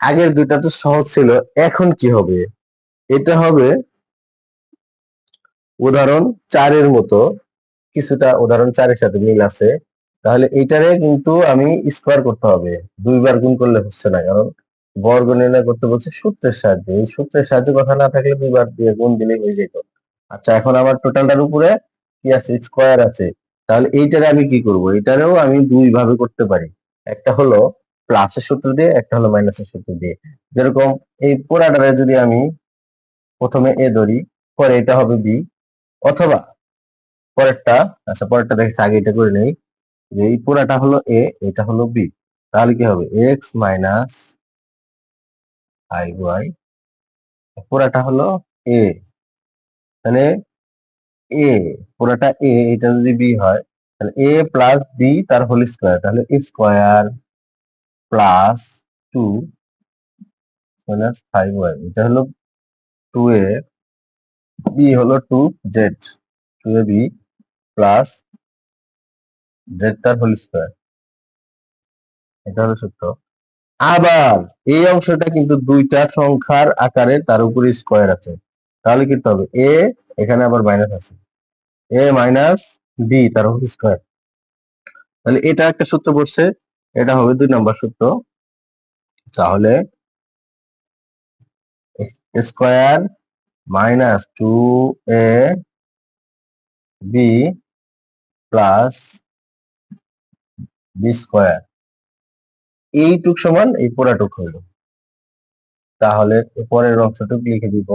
আগের দুইটা তো সহজ ছিল, এখন কি হবে? এটা হবে উদাহরণ চারের মতো, কিছুটা উদাহরণ চারের সাথে মিল আছে। তাহলে এইটারে কিন্তু আমি স্কোয়ার করতে হবে। দুইবার গুণ করলে হচ্ছে না, কারণ বর্গ নির্ণয় করতে বলছে সূত্রের সাহায্যে। এই সূত্রের সাহায্যে কথা না থাকলে দুইবার দিয়ে গুণ দিলে হয়ে যেত। আচ্ছা এখন আমার টোটালটার উপরে কি আছে? স্কোয়ার আছে। তাহলে এইটারে আমি কি করব? এটারেও আমি দুই ভাবে করতে পারি। একটা হলো প্লাসের সূত্র দিয়ে, একটা হলো মাইনাসের সূত্র দিয়ে। যেরকম এই পুরাটারে যদি আমি প্রথমে এ ধরি, পরে এটা হবে বি অথবা পরেরটা আচ্ছা পরেরটা দেখে আগে এটা করে নেই, যে এই পুরাটা হলো এ এটা হলো বি তাহলে কি হবে? এক্স মাইনাস আই ওয়াই পুরাটা হলো এ তাহলে এ পুরাটা এ এটা যদি বি হয়, তাহলে এ প্লাস বি তার হোল স্কোয়ার তাহলে square plus two minus five Y এটা হলো টু এ বি হলো two Z two A B plus Z তার হোল স্কোয়ার এটা হলো সূত্র। আবার এই অংশটা কিন্তু দুইটা সংখ্যার আকারে তার উপরে স্কোয়ার আছে। তাহলে কি হবে? এ এখানে আবার মাইনাস আছে। এ মাইনাস বি তার হোল স্কোয়ার তাহলে এটা একটা সূত্র পড়ছে এটা হবে দুই নম্বর সূত্র। তাহলে square minus two A B plus B square. এইটুক সমান এই পুরাটুক হইল। তাহলে পরের অংশটুক লিখে দিব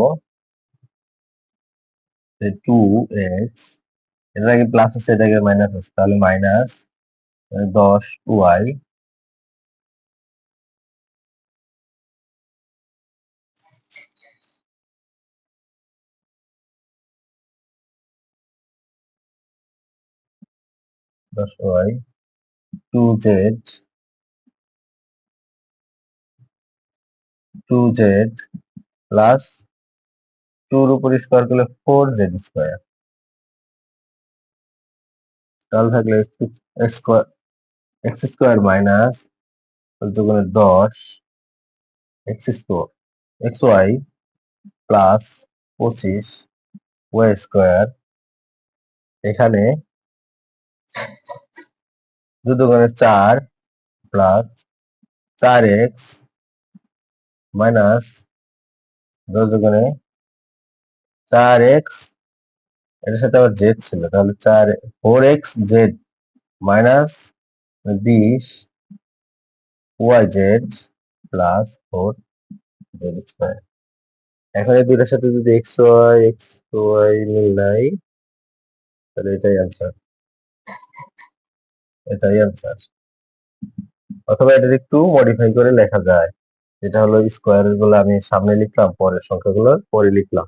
টু এক্স। এটা আগে প্লাস আছে, এটা আগে মাইনাস আছে? তাহলে মাইনাস দশ ওয়াই দশ Y two Z two Z plus টুর উপর স্কোয়ার করলে ফোর জেড স্কোয়ার তাহলে থাকলে স্কোয়ার এক্স স্কোয়ার মাইনাস যোগনের দশ X square X Y plus পঁচিশ ওয়াই স্কোয়ার এখানে দুদুগুণের চার প্লাস চার এক্স মাইনাস দশ দুগুণে চার এক্স এটার সাথে আবার জেড ছিল, তাহলে চার ফোর এক্স জেড মাইনাস বিশ Y Z plus four Z square এখন এই দুইটার সাথে যদি এক্স ওয়াই এক্স ওয়াই মিল নাই, তাহলে এটাই আনসার এটাই আনসার অথবা এটা একটু মডিফাই করে লেখা যায়। এটা হলো স্কোয়ারগুলো আমি সামনে লিখলাম, পরের সংখ্যাগুলো পরে লিখলাম।